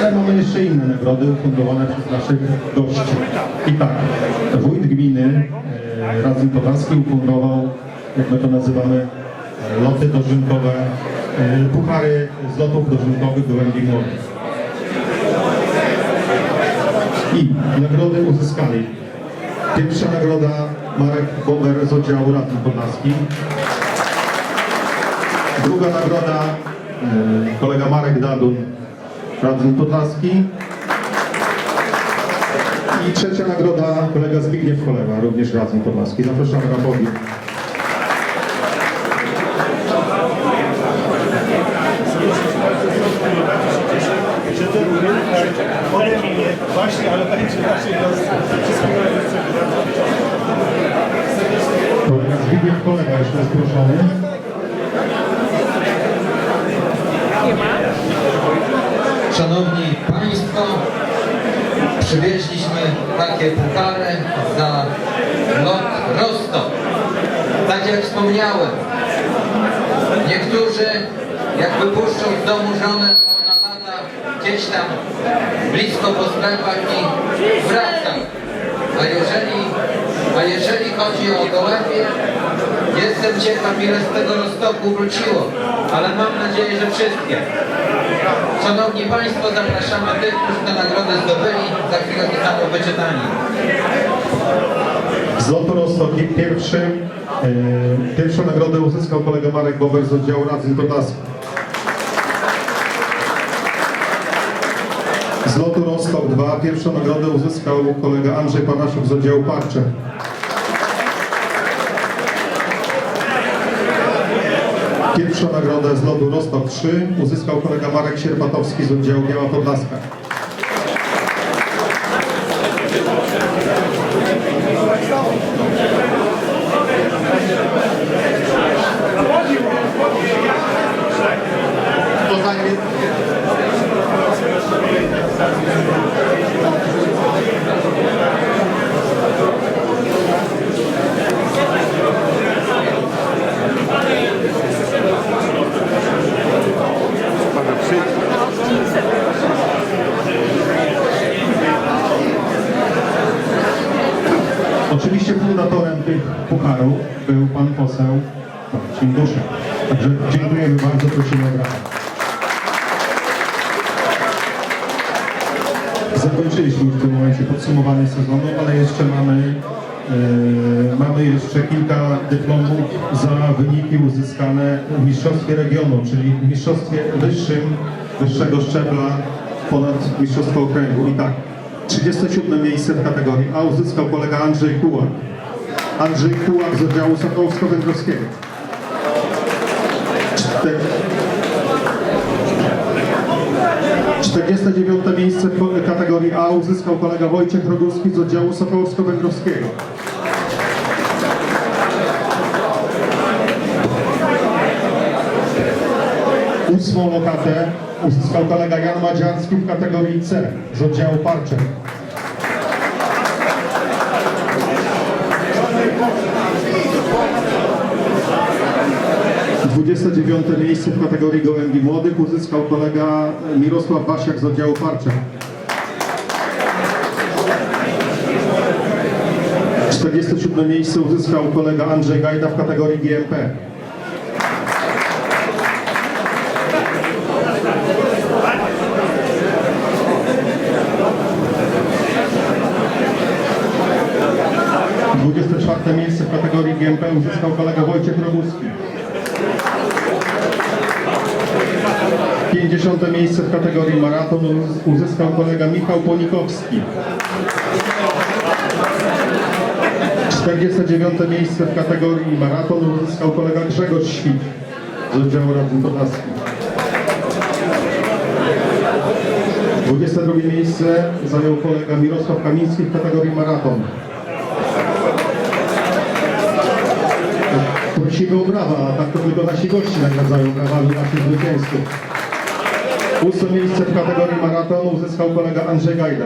Ale mamy jeszcze inne nagrody ufundowane przez naszych gości. I tak, wójt gminy e, Radzin Podlaski ufundował, jak my to nazywamy, loty dożynkowe, e, puchary z lotów dożynkowych do Łęgi Młodych. I nagrody uzyskali. Pierwsza nagroda Marek Bober z oddziału Radzin Podlaski. Druga nagroda e, kolega Marek Dadun, Radzin Podlaski. I trzecia nagroda kolega Zbigniew Cholewa, również Radzin Podlaski. Zapraszamy na podium. Właśnie. Kolega Zbigniew Cholewa jeszcze jest proszony. Szanowni Państwo, przywieźliśmy takie puchary za lot Rostok. Tak jak wspomniałem, niektórzy jak wypuszczą z domu żonę, ona lata gdzieś tam blisko po sklepach i wraca. A jeżeli, a jeżeli chodzi o gołębie, jestem ciekaw ile z tego Rostoku wróciło, ale mam nadzieję, że wszystkie. Szanowni Państwo, zapraszamy tych, którzy tę nagrodę zdobyli. Za chwilę zostaną wyczytani. Z lotu Rostock pierwszy, e, pierwszą nagrodę uzyskał kolega Marek Bober z oddziału Radzin. Z lotu Rostock 2 pierwszą nagrodę uzyskał kolega Andrzej Panasiuk z oddziału Parcze. Pierwszą nagrodę z lotu Rostock 3 uzyskał kolega Marek Sierpatowski z oddziału Biała Podlaska. Poznanie Oczywiście pucharów był pan poseł Marcin Duszek. Także dziękujemy bardzo, prosimy o brawa. Zakończyliśmy w tym momencie podsumowanie sezonu, ale jeszcze mamy, e, mamy jeszcze kilka dyplomów za wyniki uzyskane w mistrzostwie regionu, czyli w mistrzostwie wyższym, wyższego szczebla ponad mistrzostwo okręgu. I tak, 37 miejsce w kategorii A uzyskał kolega Andrzej Kułak. Andrzej Kułak z oddziału Sokołowsko-Węgrowskiego. Czter... 49 miejsce w kategorii A uzyskał kolega Wojciech Rogulski z oddziału Sokołowsko-Węgrowskiego. Ósmą lokatę uzyskał kolega Jan Madziarski w kategorii C z oddziału Parczek. 29 miejsce w kategorii gołębi młodych uzyskał kolega Mirosław Basiak z oddziału Parcia. 47 miejsce uzyskał kolega Andrzej Gajda w kategorii GMP. 24 miejsce w kategorii GMP uzyskał kolega Wojciech Roguski. 50 miejsce w kategorii maraton uz- uzyskał kolega Michał Ponikowski. 49 miejsce w kategorii maraton uzyskał kolega Grzegorz Świt z oddziału Radzin Podlaski. 22 miejsce zajął kolega Mirosław Kamiński w kategorii maraton. Prosimy o brawa, a tak to tylko nasi gości nagradzają brawami naszych zwycięzców. Ósme miejsce w kategorii maratonu uzyskał kolega Andrzej Gajda.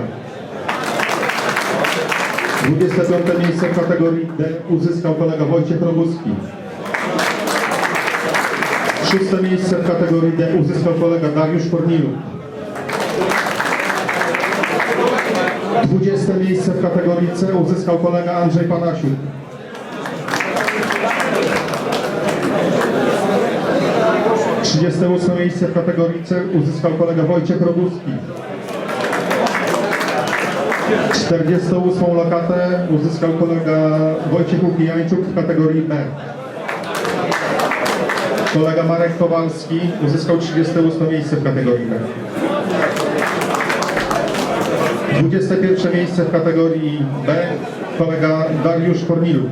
25 miejsce w kategorii D uzyskał kolega Wojciech Roguski. Szóste miejsce w kategorii D uzyskał kolega Dariusz Kornilu. 20 miejsce w kategorii C uzyskał kolega Andrzej Panasiuk. Trzydzieste ósme miejsce w kategorii C uzyskał kolega Wojciech Roguski. 48 lokatę uzyskał kolega Wojciech Łukijańczuk w kategorii B. Kolega Marek Kowalski uzyskał 38 miejsce w kategorii B. 21 miejsce w kategorii B kolega Dariusz Korniluk.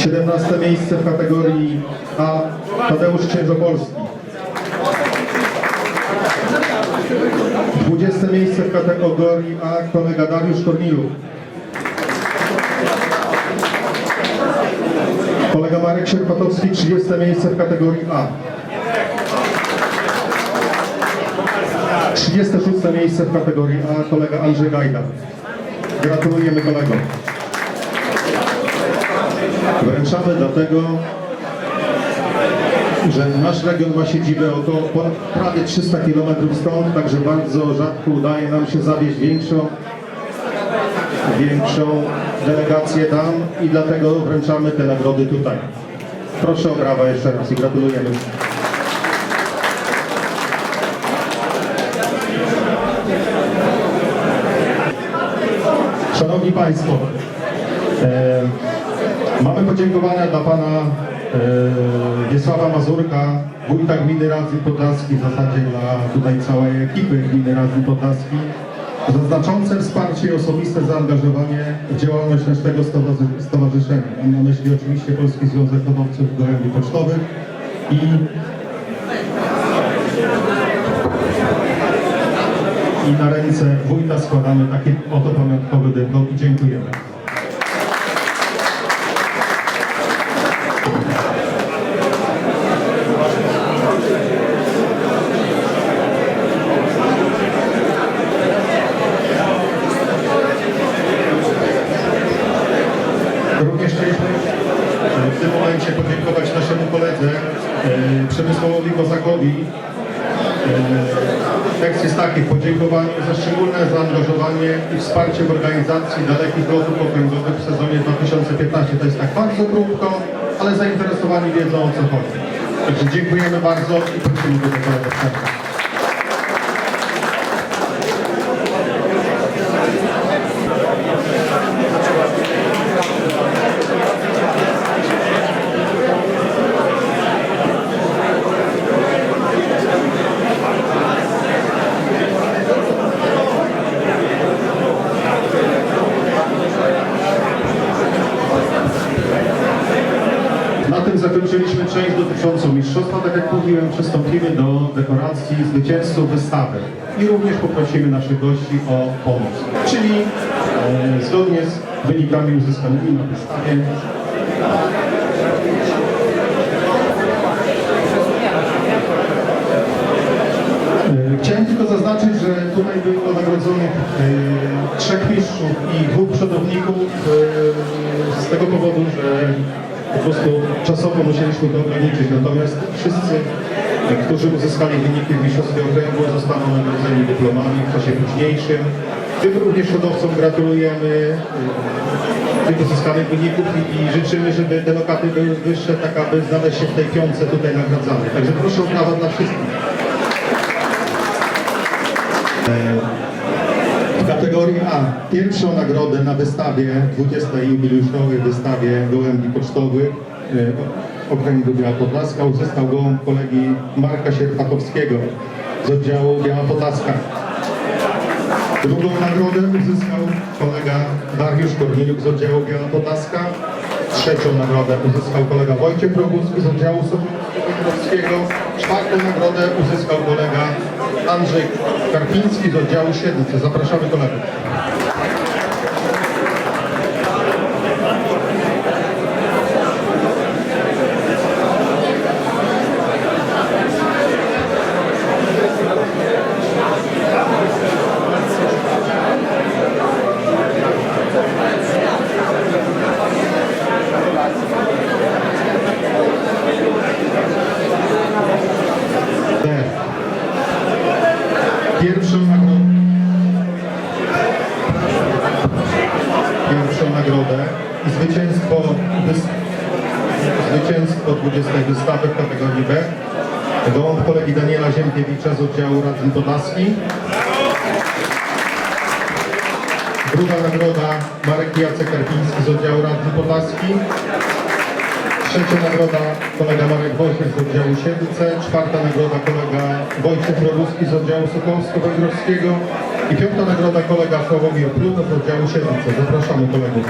17 miejsce w kategorii A Tadeusz Księżopolski. 20 miejsce w kategorii A kolega Dariusz Korniluk. Kolega Marek Sierpatowski 30 miejsce w kategorii A. 36 miejsce w kategorii A kolega Andrzej Gajda. Gratulujemy kolegom. Wręczamy dlatego, że nasz region ma siedzibę około prawie 300 km stąd, także bardzo rzadko udaje nam się zawieźć większą, większą delegację tam i dlatego wręczamy te nagrody tutaj. Proszę o brawa jeszcze raz i gratulujemy. Szanowni Państwo, podziękowania dla Pana e, Wiesława Mazurka, wójta gminy Radzy Podlaski, w zasadzie dla tutaj całej ekipy gminy Radzy Podlaski, za znaczące wsparcie i osobiste zaangażowanie w działalność naszego stowarzy- stowarzyszenia. Mam na myśli oczywiście Polski Związek Hodowców Gołębi Pocztowych i i na ręce wójta składamy taki oto pamiątkowy dyplom i dziękujemy. Również chcieliśmy e, w tym momencie podziękować naszemu koledze e, Przemysławowi Kozakowi, Tekst jest taki, podziękowanie za szczególne zaangażowanie i wsparcie w organizacji dalekich lotów okręgowych w sezonie 2015. To jest tak bardzo krótko, ale zainteresowani wiedzą o co chodzi. Także dziękujemy bardzo i prosimy do tego przerwy. Na tym zakończyliśmy część dotyczącą mistrzostwa. Tak jak mówiłem, przystąpimy do dekoracji zwycięzców wystawy i również poprosimy naszych gości o pomoc. Czyli e, zgodnie z wynikami uzyskanymi na wystawie E, Chciałem tylko zaznaczyć, że tutaj było nagrodzonych e, trzech mistrzów i dwóch przodowników e, z tego powodu, że po prostu czasowo musieliśmy to ograniczyć. Natomiast wszyscy, którzy uzyskali wyniki w mistrzostwie okręgu zostaną nagrodzeni dyplomami w czasie późniejszym. Tym również hodowcom gratulujemy e, tych uzyskanych wyników i, życzymy, żeby te lokaty były wyższe, tak aby znaleźć się w tej piątce tutaj nagradzanych. Także proszę o brawa dla wszystkich. W kategorii A pierwszą nagrodę na wystawie, 20. jubileuszowej wystawie gołębi pocztowych e, Okręgu Biała Podlaska uzyskał gołąb kolegi Marka Sierpatowskiego z oddziału Biała Podlaska. Drugą nagrodę uzyskał kolega Dariusz Korniluk z oddziału Biała Podlaska. Trzecią nagrodę uzyskał kolega Wojciech Roguski z oddziału Sowieckiego. Czwartą nagrodę uzyskał kolega Andrzej Karpiński z oddziału Siedlce. Zapraszamy kolegów. D. Pierwszą nagrodę zwycięstwo, wys- zwycięstwo 20 wystawy w kategorii B. Gołąb kolegi Daniela Ziemkiewicza z oddziału Radny Podlaski. Druga nagroda Marek Jacek Karpiński z oddziału Radny Podlaski. Trzecia nagroda kolega Marek Wojciech z oddziału Siedlce. Czwarta nagroda kolega Wojciech Roguski z oddziału Sokołowsko-Węgrowskiego. I piąta nagroda kolega Sławomir Pluto z oddziału Siedlce. Zapraszamy kolegów.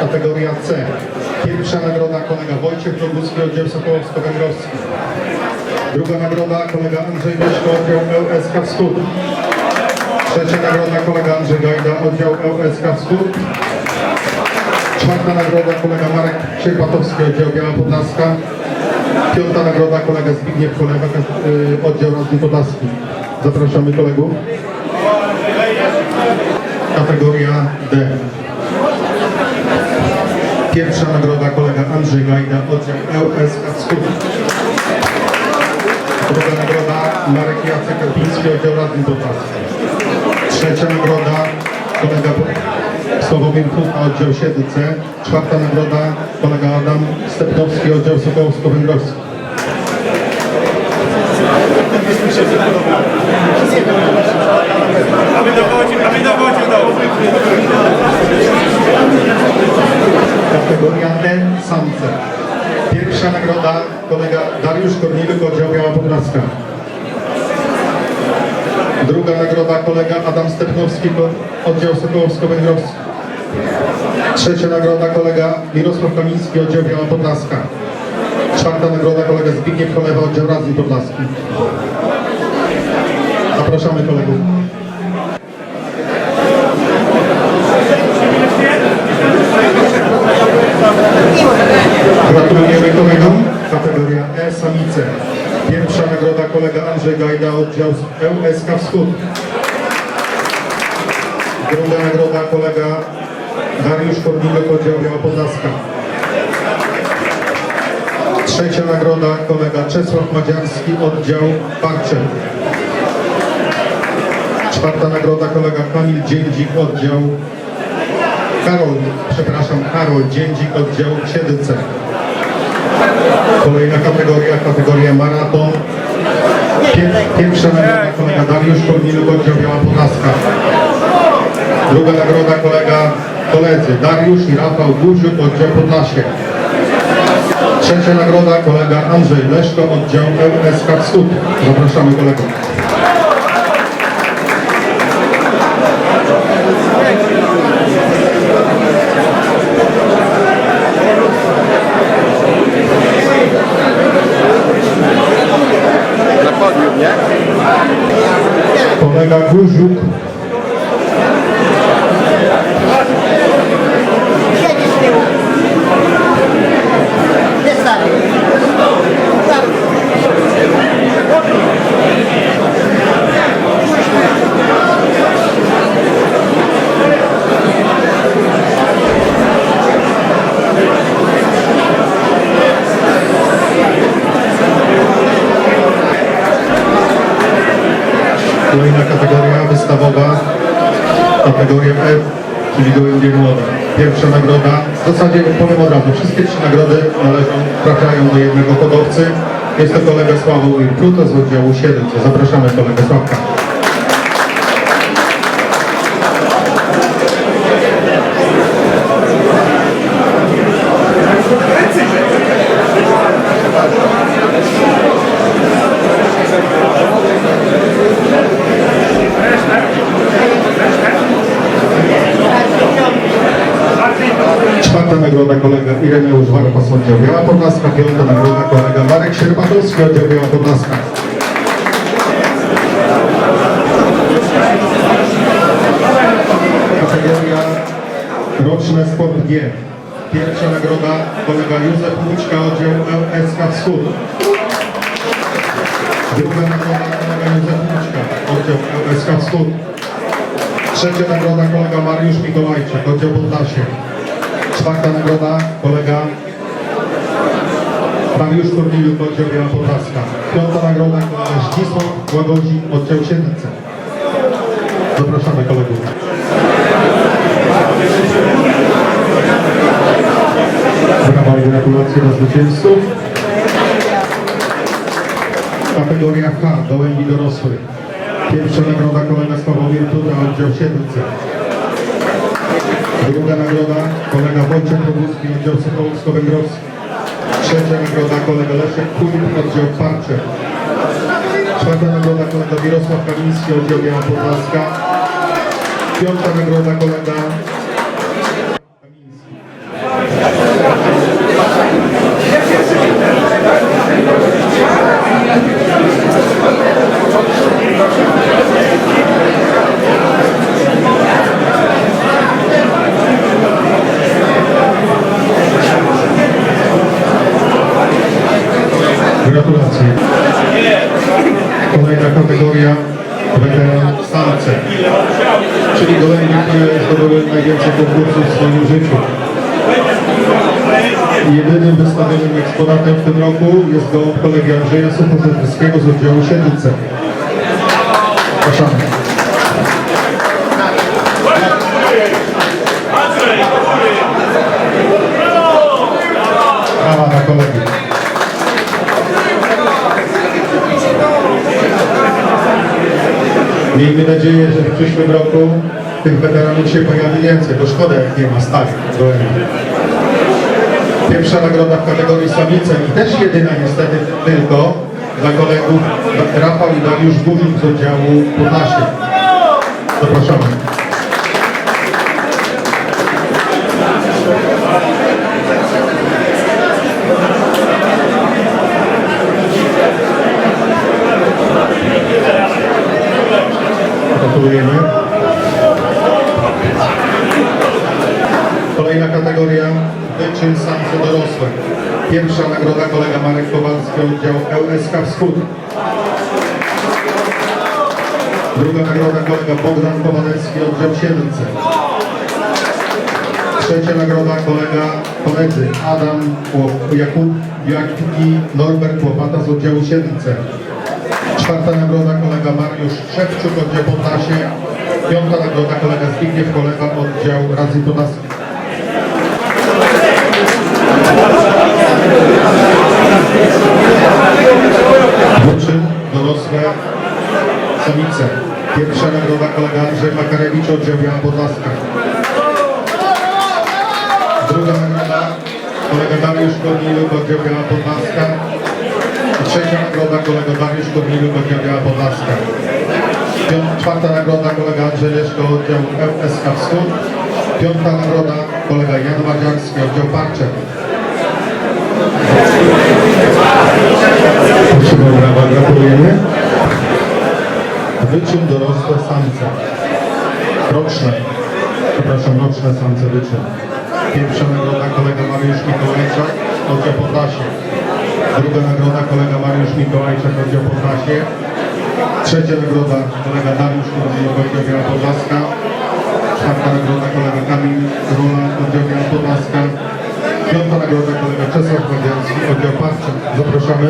Kategoria C. Pierwsza nagroda kolega Wojciech Roguski, oddział Sokołowsko-Węgrowski. Druga nagroda kolega Andrzej Mieszko, oddział LSK Wschód. Trzecia nagroda kolega Andrzej Gajda, oddział LSK Wschód. Czwarta nagroda kolega Marek Sierpatowski, oddział Biała Podlaska. Piąta nagroda kolega Zbigniew Kolewa, y, oddział Radny Podlaski. Zapraszamy kolegów. Kategoria D. Pierwsza nagroda kolega Andrzej Gajda, oddział LSK Wschód. Druga nagroda Marek Jacek Karpiński, oddział Radny Podlaski. Trzecia nagroda kolega Sławomir Kucha, oddział Siedlce. Czwarta nagroda kolega Adam Stepnowski, oddział Sokołowsko-Węgrowski. Aby dowodził, aby dowodził do Kategoria E samce. Pierwsza nagroda kolega Dariusz Kornieluk, oddział Biała Podlaska. Druga nagroda kolega Adam Stepnowski, oddział Sokołowsko-Węgrowski. Trzecia nagroda kolega Mirosław Kamiński, oddział Biała Podlaska. Czwarta nagroda kolega Zbigniew Kolewa, oddział Radny Podlaski. Zapraszamy kolegów. Gratulujemy kolegom. Kategoria E samice. Pierwsza nagroda kolega Andrzej Gajda, oddział LSK Wschód. Druga nagroda kolega Dariusz Kornilek, oddział Biała Podlaska. Trzecia nagroda kolega Czesław Madziarski, oddział Parcze. Czwarta nagroda kolega Kamil Dziędzik, oddział Karol, przepraszam, Karol Dziędzik, oddział Siedlce. Kolejna kategoria, kategoria maraton. Pier, pierwsza nagroda kolega Dariusz Korniluk, oddział Biała Podlaska. Druga nagroda kolega koledzy Dariusz i Rafał Guziuk, oddział Podlasie. Trzecia nagroda kolega Andrzej Leszko, oddział LSK Wschód. Zapraszamy kolegów. Kolejna kategoria wystawowa, kategoria F, czyli gołębie młode. Pierwsza nagroda, w zasadzie powiem od razu, wszystkie trzy nagrody należą, trafiają do jednego hodowcy. Jest to kolega Sławomir Pluto z oddziału 7. Zapraszamy kolegę Sławka. Czwarta nagroda kolega Ireneusz Warpas, oddział Biała Podlaska. Piąta nagroda kolega Marek Sierpatowski, oddział Biała Podlaska. Kategoria roczne Sport G. Pierwsza nagroda kolega Józef Łuczka, oddział LSK Wschód. Druga nagroda kolega Józef Miczka, oddział SK Wschód. Trzecia nagroda kolega Mariusz Mikołajczyk, oddział Podlasie. Czwarta nagroda kolega Mariusz Korniliuk, oddział Biała Podlaska. Piąta nagroda kolega Zdzisław Łagodzi, oddział Siedlce. Zapraszamy kolegów. Brawa i gratulacje dla zwycięzców. Kategoria H, gołębi dorosłych. Pierwsza nagroda kolega Sławomir Tuda, oddział Siedlce. Druga nagroda kolega Wojciech Roguski, oddział Sokołowsko-Węgrowski. Trzecia nagroda kolega Leszek Kulik, oddział Parcze. Czwarta nagroda kolega Mirosław Kamiński, oddział Biała Podlaska. Piąta nagroda kolega Kamiński. Gratulacje. Kolejna kategoria weteran samce, czyli gołębi, które zdobyły najwięcej konkursów w swoim życiu. Jedynym wystawionym eksponatem w tym roku jest gołąb kolegi Andrzeja Suchorzewskiego z oddziału Siedlce. Miejmy nadzieję, że w przyszłym roku tych weteranów się pojawi więcej, bo szkoda jak nie ma stali. Pierwsza nagroda w kategorii samice i też jedyna niestety tylko dla kolegów Rafał i Dariusz Górnik z oddziału Podlasie. Zapraszamy. Gratulujemy. Kolejna kategoria wyczyn samce dorosłe. Pierwsza nagroda kolega Marek Kowalski, oddział LSK Wschód. Druga nagroda kolega Bogdan Kowanecki, oddział Siedlce. Trzecia nagroda kolega koledzy Adam Jakub i Norbert Łopata z oddziału Siedlce. Czwarta nagroda kolega Mariusz Szewczuk, oddział Podlasie. Piąta nagroda kolega Zbigniew Kolewa, oddział Razy Podlaski. Wyczyn dorosłe samice. Pierwsza nagroda kolega Andrzej Makarewicz, oddział Biała Podlaska. Druga nagroda kolega Dariusz Korniluk, oddział Biała Podlaska. Trzecia nagroda kolega Dariusz Korniluk, oddział Biała Podlaska. Czwarta nagroda kolega Andrzej Leszko, oddział FSK Wschód. Piąta nagroda kolega Jan Wadziarski, oddział Parczek. Proszę brawa, gratulujemy. Wyczyn dorosłe samce. Roczne. Przepraszam, roczne samce wyczyn. Pierwsza nagroda kolega Mariusz Mikołajczak, oddział Podlasie. Druga nagroda kolega Mariusz Mikołajczak, oddział Podlasie. Trzecia nagroda kolega Dariusz Korneluk, oddział Biała Podlaska. Czwarta nagroda kolega Kamil Rola, oddział Biała Podlaska. Piąta nagroda kolega Czesław Wadzianski, oddział Parczak. Zapraszamy.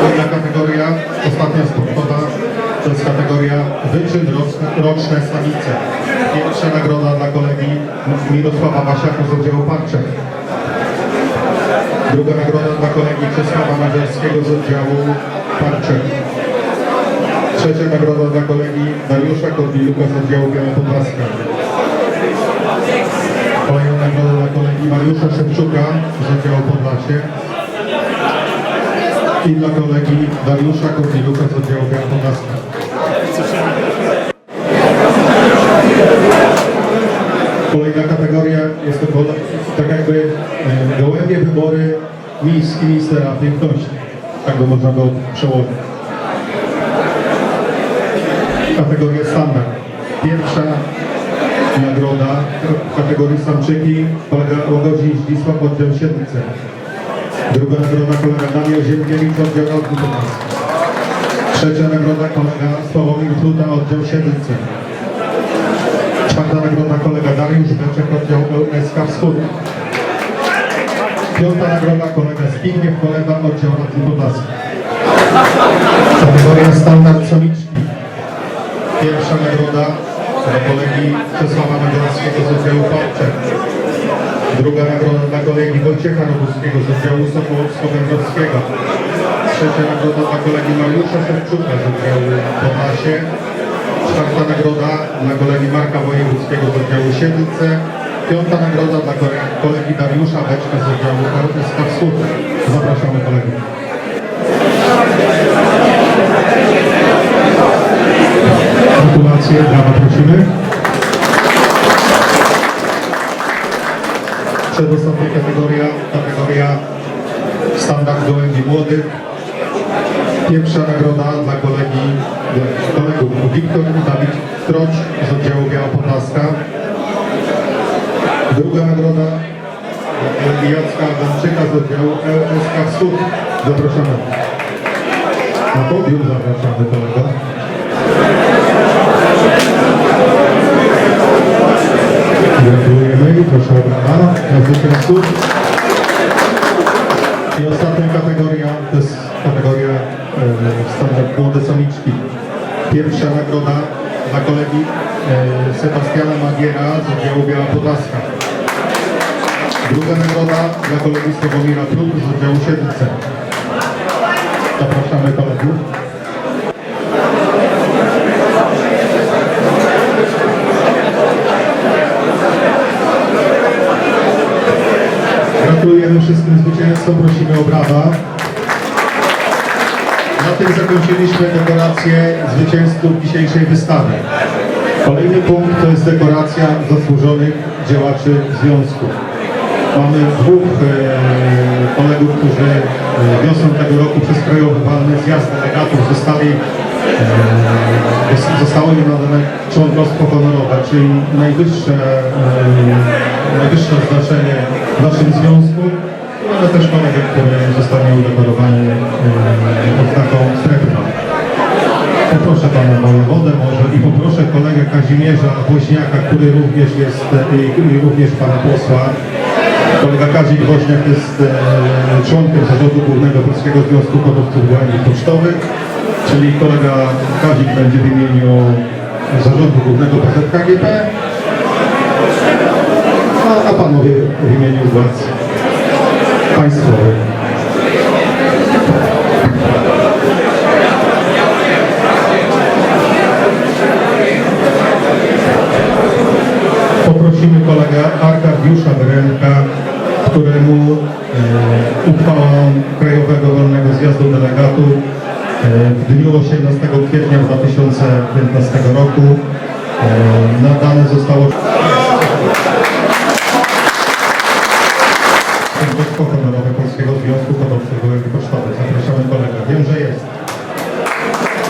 Kolejna kategoria, ostatnia sportowa, to jest kategoria wyczyn roczne, roczne samice. Pierwsza nagroda dla kolegi Mirosława Wasiaka z oddziału Parczek. Druga nagroda dla kolegi Czesława Marzewskiego z oddziału Parczek. Trzecia nagroda dla kolegi Dariusza Korniluka z oddziału Biała Podlaska. Kolejna nagroda dla kolegi Mariusza Szewczuka z oddziału Podlasie. I dla kolegi Dariusza Korniluka z oddziału Biała Podlaska. Kolejna kategoria jest to tak jakby e, gołębie wybory miss i mistera piękności. Tak by można go przełożyć. Kategoria standard. Pierwsza nagroda w kategorii samczyki kolega Łagodzi Zdzisław oddział Siedlce. Druga nagroda kolega Daniel Ziemkiewicz, oddział Podlaski. Trzecia nagroda kolega Sławomir Pluta, oddział Siedlce. Czwarta nagroda kolega Dariusz Beczek, oddział LSK Wschód. Piąta nagroda kolega Zbigniew Koleba, oddział Radny Podlaski. Kategoria standard. Pierwsza nagroda dla kolegi Czesława Nagradzkiego z oddziału Pałczek. Druga nagroda dla kolegi Wojciecha Roguskiego z oddziału Sokołowsko-Węgorskiego. Trzecia nagroda dla kolegi Mariusza Szewczuka z oddziału Podlasie. Czwarta nagroda dla kolegi Marka Wojewódzkiego z oddziału Siedlce. Piąta nagroda dla kole- kolegi Dariusza Beczka z oddziału LSK Wschód. Zapraszamy kolegów. Gratulacje, brawa prosimy. Przedostatnia kategoria, kategoria standard gołębi młodych. Pierwsza nagroda dla kolegi, dla kolegów Wiktor Dawid Troć z oddziału Białopodlaska. Druga nagroda dla Jacka Adamczyka z oddziału LSK Wschód. Zapraszamy. Na podium zapraszamy kolego. Gratulujemy i proszę o brawa dla. I ostatnia kategoria to jest kategoria e, standard młode samiczki. Pierwsza nagroda dla kolegi e, Sebastiana Magiera z oddziału Biała Podlaska. Druga nagroda dla kolegi Sławomira Prób z oddziału Siedlce. Zapraszamy kolegów. Wszystkim zwycięzcom, prosimy o brawa. Na tym zakończyliśmy dekorację zwycięzców dzisiejszej wystawy. Kolejny punkt to jest dekoracja zasłużonych działaczy związku. Mamy dwóch e, kolegów, którzy e, wiosną tego roku przez Krajowy Walny Zjazd Delegatów zostali e, zos- zostało im nadane członkostwo honorowe, czyli najwyższe, e, najwyższe znaczenie w naszym związku. Mamy też kolegę, który zostanie udekorowany e, odznaką srebrną. Poproszę pana wojewodę może i poproszę kolegę Kazimierza Woźniaka, który również jest e, i, również pana posła. Kolega Kazik Woźniak jest e, członkiem zarządu głównego Polskiego Związku Hodowców Gołębi Pocztowych, czyli kolega Kazik będzie w imieniu zarządu głównego PZKGP, a, a panowie w imieniu władz państwowych. Poprosimy kolegę Arkadiusza Berenka, któremu e, uchwałą Krajowego Wolnego Zjazdu Delegatów e, w dniu 18 kwietnia 2015 roku e, nadane zostało Członkostwo honorowe Polskiego Związku Hodowców Gołębi Pocztowych. Zapraszamy kolegę. Wiem, że jest.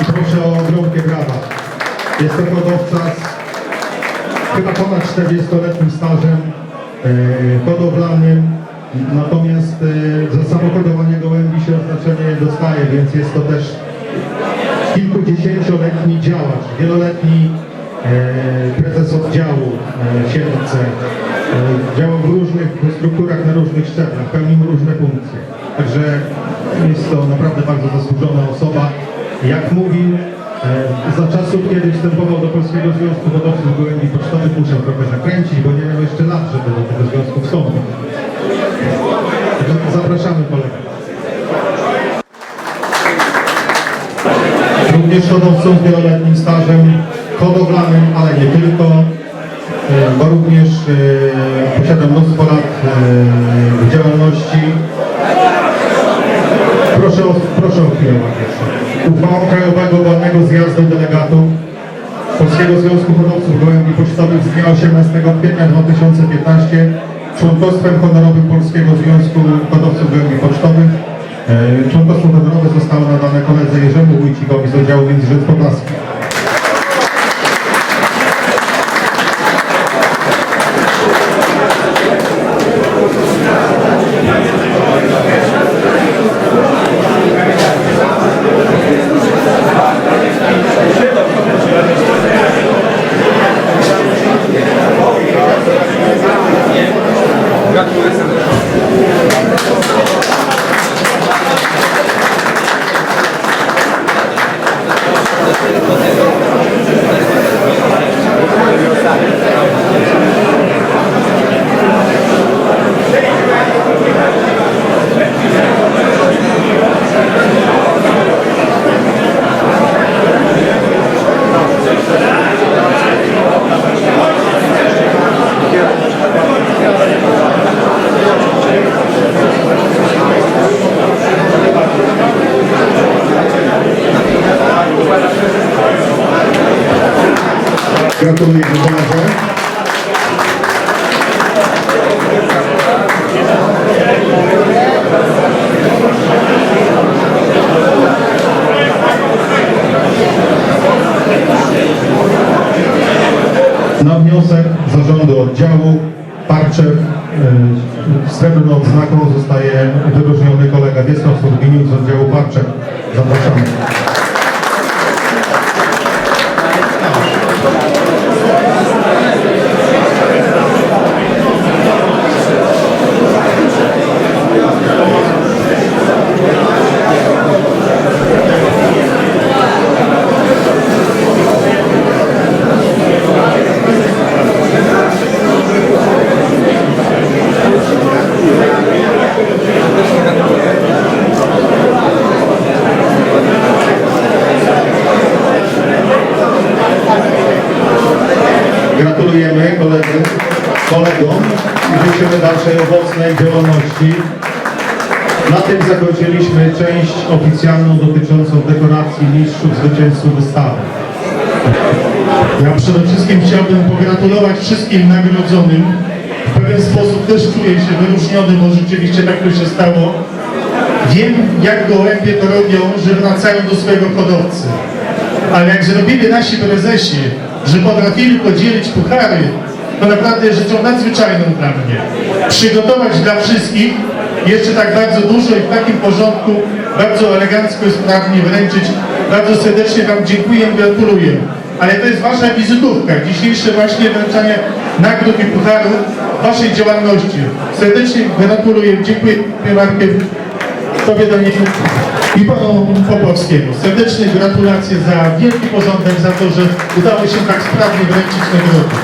I proszę o gromkie brawa. Jest to hodowca z chyba ponad 40-letnim stażem hodowlanym, natomiast e, za samohodowanie gołębi się oznaczenie nie dostaje, więc jest to też kilkudziesięcioletni działacz, wieloletni e, prezes oddziału Siedlce. E, działał w różnych strukturach na różnych szczeblach, pełnił różne funkcje. Także jest to naprawdę bardzo zasłużona osoba. Jak mówił, e, za czasów, kiedy wstępował do Polskiego Związku Hodowców Gołębi Pocztowych, musiał trochę zakręcić, bo nie miał jeszcze lat, żeby do tego związku wstąpić. Także Zapraszamy kolegę. Również hodowcą z wieloletnim stażem hodowlanym, ale nie tylko, bo również e, posiada mnóstwo lat e, działalności. Proszę o, proszę o chwilę. Uchwałą Krajowego Wolnego Zjazdu Delegatów Polskiego Związku Hodowców Gołębi Pocztowych z dnia 18 kwietnia 2015 członkostwem honorowym Polskiego Związku Hodowców Gołębi Pocztowych e, członkostwo honorowe zostało nadane koledze Jerzemu Wójcikowi z oddziału Międzyrzec Podlaski. Gratuluję koledze. Na wniosek zarządu oddziału Parczew y, srebrną odznaką zostaje wyróżniony kolega Wiesław Surbiniuk z oddziału Parczew. Zapraszamy. Gratulujemy koledzy, kolegom i dalszej owocnej działalności. Na tym zakończyliśmy część oficjalną dotyczącą dekoracji mistrzów zwycięzców wystawy. Ja przede wszystkim chciałbym pogratulować wszystkim nagrodzonym. W pewien sposób też czuję się wyróżniony, bo rzeczywiście tak to się stało. Wiem, jak gołębie to robią, że wracają do swojego hodowcy. Ale jak zrobili nasi prezesi, że potrafili podzielić puchary, to naprawdę rzeczą nadzwyczajną dla mnie. Przygotować dla wszystkich jeszcze tak bardzo dużo i w takim porządku, bardzo elegancko i sprawnie wręczyć. Bardzo serdecznie Wam dziękuję, gratuluję. Ale to jest Wasza wizytówka, dzisiejsze właśnie wręczanie nagród i pucharów Waszej działalności. Serdecznie gratuluję, dziękuję Markiem, Tobie Danielu i Panu Popowskiemu. Serdeczne gratulacje za wielki porządek, za to, że udało się tak sprawnie wręczyć nagrody.